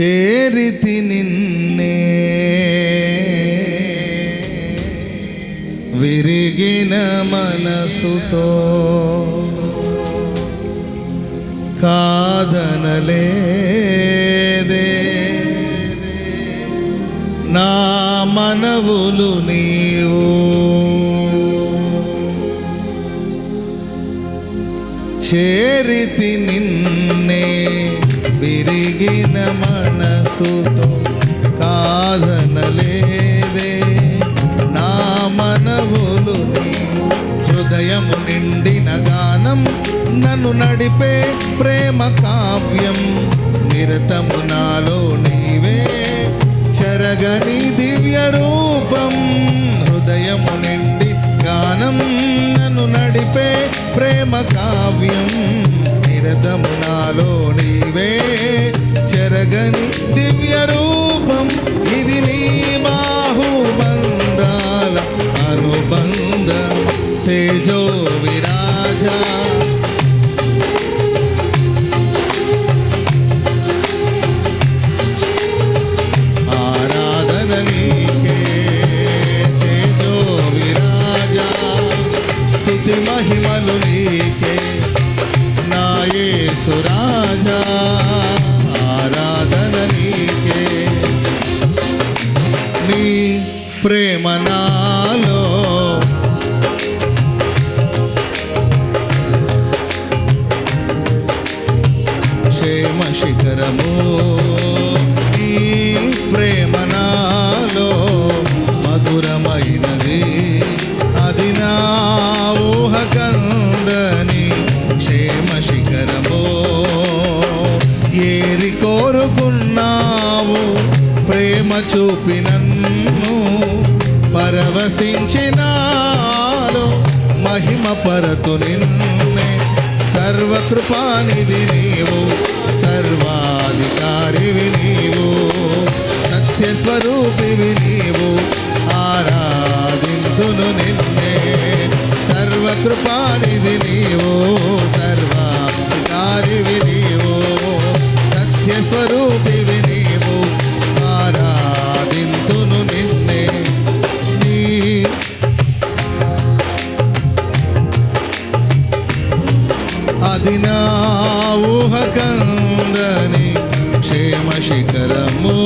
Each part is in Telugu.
చేరితి నిన్నే. విరిగిన మనసుతో కాదనలేదే. నా మనవులు నీవు. చేరితి నిన్నే. విరిగిన మనసుతో కాదనలేదే. నా మనవులు హృదయము నిండిన గానం నన్ను నడిపే ప్రేమ కావ్యం నిరతము నాలో నీవే. చెరగని దివ్య రూపం హృదయము నిండి గానం నన్ను నడిపే ప్రేమ కావ్యం నిరతము నాలో నీవే. చెరగని శిఖరము సర్వకృపానిధి నీవు సర్వాధికారివి నీవు సత్యస్వరూపివి నీవు ఆరాధింతును నిన్నే. సర్వకృపానిధి నీవు సర్వాధికారివి నీవు సత్యస్వరూపివి అది నా ఊహ క్షేమ శిఖరమో.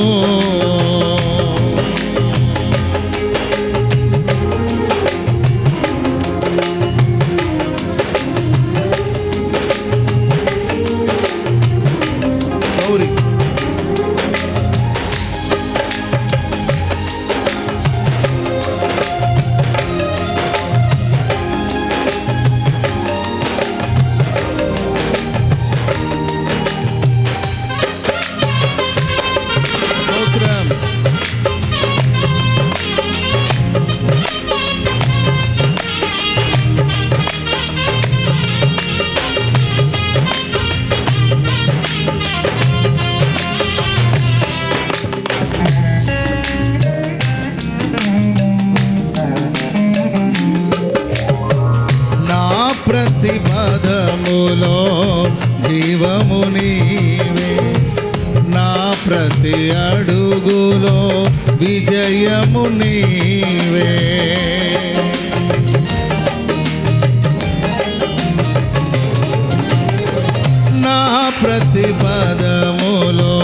ప్రతి ప్రతిపదములో.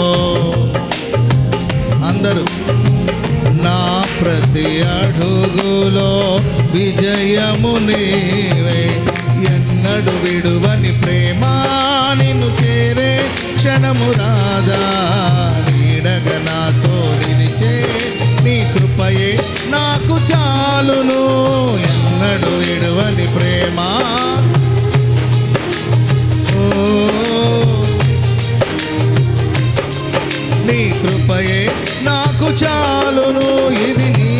అందరూ నా ప్రతి అడుగులో విజయము నీవే. ఎన్నడు విడువని ప్రేమ నిన్ను చేరే క్షణము రాదా. నీడగ నాతో నిలిచే నీ కృపయే నాకు చాలును. ఎన్నడు విడువని ప్రేమ నీ కృపయే. నాకు చాలును ఇది నీ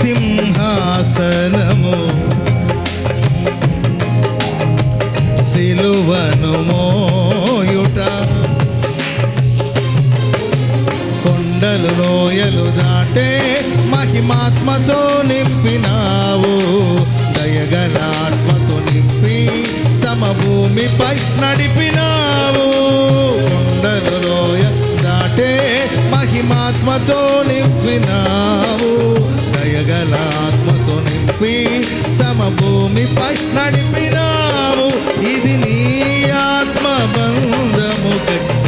సింహాసనము సిలువను మోయుట. కొండలు లోయలు దాటే మహిమాత్మతో నింపినావు. దయగలాత్మతో నింపి సమభూమిపై నడిపినావు. కొండలు లోయ దాటే మహిమాత్మతో నింపినావు. దయగలాత్మతో నింపి సమభూమిపై నడిపినావు ఇది నీ ఆత్మ బంధము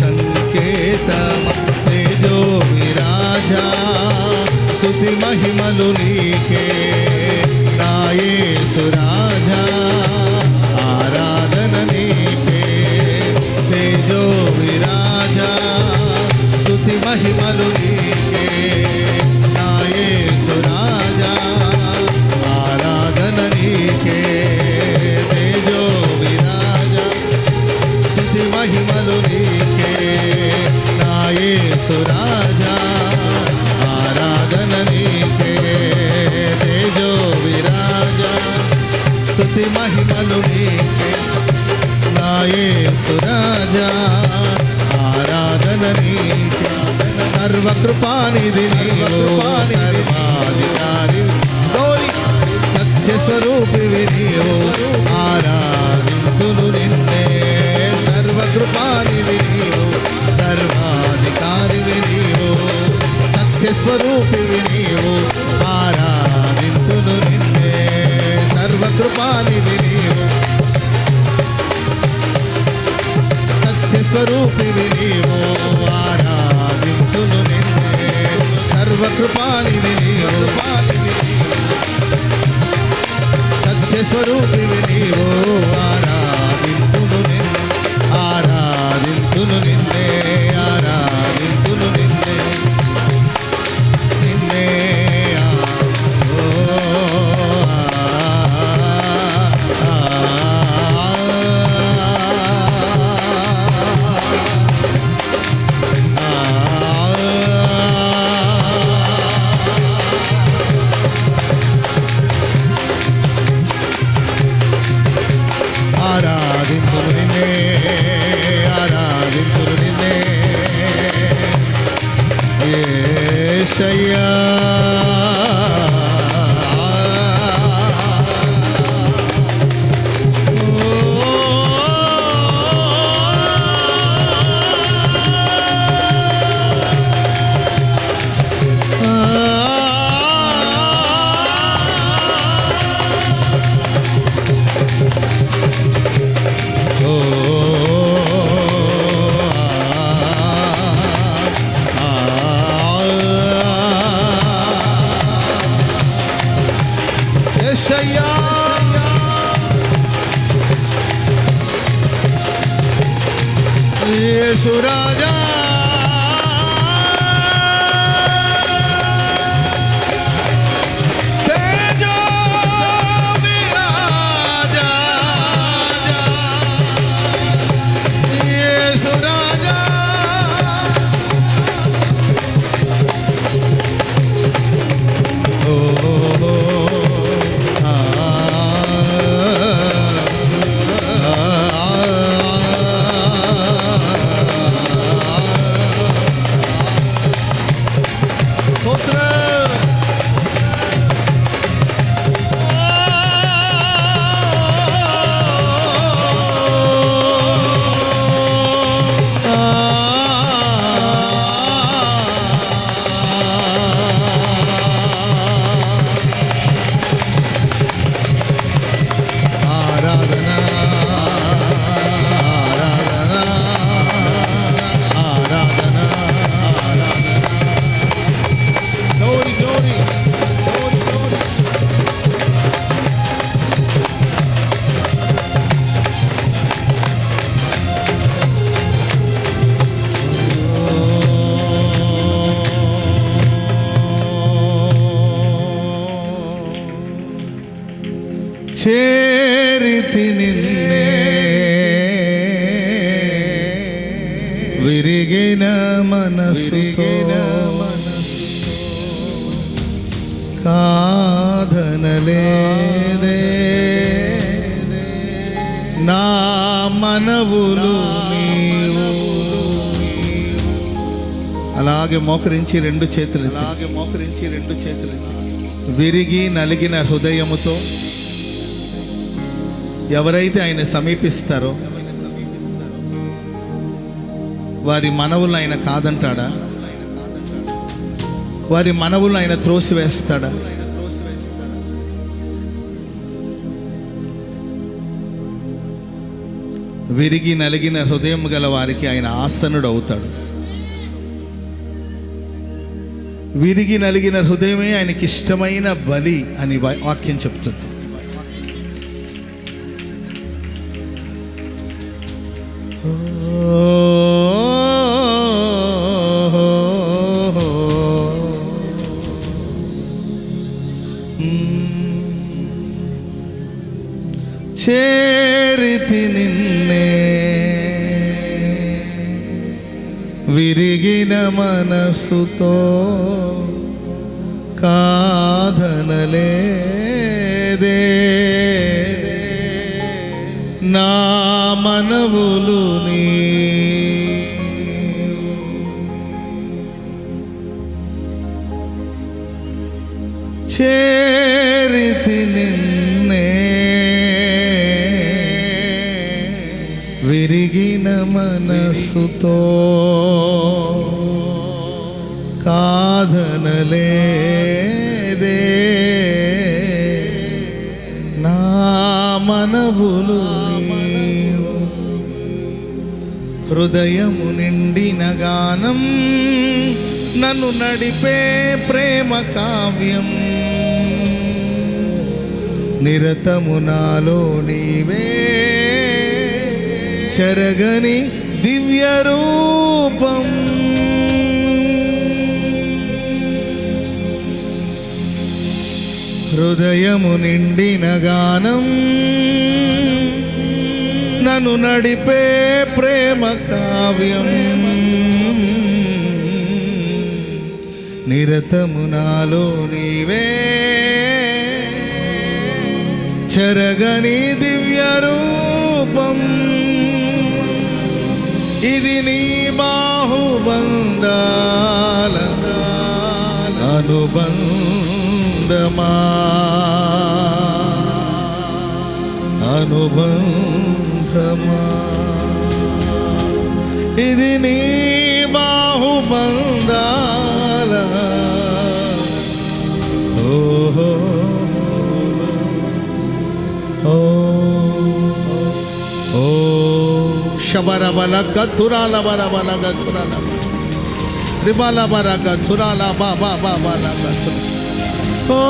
సంకేతమ? తేజో విరాజా శృతి మహిమలు నీకే నీవు ఆరాధింతును నిన్నే. సర్వకృపానివి నీవు. సత్య స్వరూపివి నీవు ఆరాధింతును నిన్నే. సర్వకృపానివి నీవు. సత్య స్వరూపివి నీవు ఆరాధింతును నిన్నే. ఆరాధింతును నిన్నే. ఆరాధింతును అలాగే మోకరించి రెండు చేతులు అలాగే మోకరించి రెండు చేతులు విరిగి నలిగిన హృదయముతో ఎవరైతే ఆయన సమీపిస్తారో వారి మనవులు ఆయన కాదంటాడా? వారి మనవులు ఆయన త్రోసివేస్తాడా? విరిగి నలిగిన హృదయం గల వారికి ఆయన ఆసనుడు అవుతాడు విరిగి నలిగిన హృదయమే ఆయనకి ఇష్టమైన బలి అని వాక్యం చెప్తుంది. చేరితి నిన్నే. విరిగిన మనసుతో నా మనవులు చేరితి నిన్నే. విరిగిన మనసుతో కాదనలేదే. నా మనవులు హృదయము నిండిన గానం నన్ను నడిపే ప్రేమ కావ్యం. నిరతము నాలో నీవే. చెరగని దివ్య రూపం. హృదయము నిండిన గానం నన్ను నడిపే ప్రేమ కావ్యం. నిరతము నాలో నీవే. చెరగని దివ్య రూపం. ఇది నీ బాహుబందాల అనుబంధమా? అనుబంధమా ఇది నీ బాహుబందాల ఓహో. ఓ. ఓ. శబరబల గతురాల బరబల గతురాల రిబల బర గతురాల బాబా బాబాల గతురా ఓ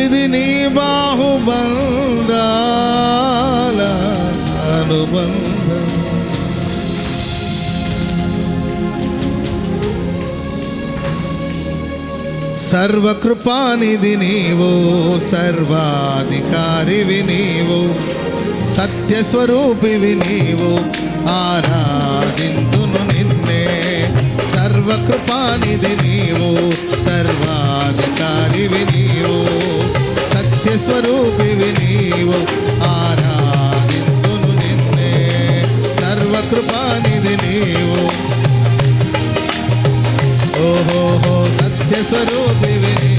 ఇది నీ బాహుబంధాల అనుబంధం. సర్వకృపానిధి నీవు సర్వాధికారివి నీవు సత్యస్వరూపివి నీవు ఆరాధింతును సర్వకృపానిధి నీవు సర్వాధికారివి నీవు సత్యస్వరూపివి నీవు ఆరాధింతును నిన్నే సర్వకృపానిధి నీవు. ఓహోహో సత్య స్వరూపివి నీవు.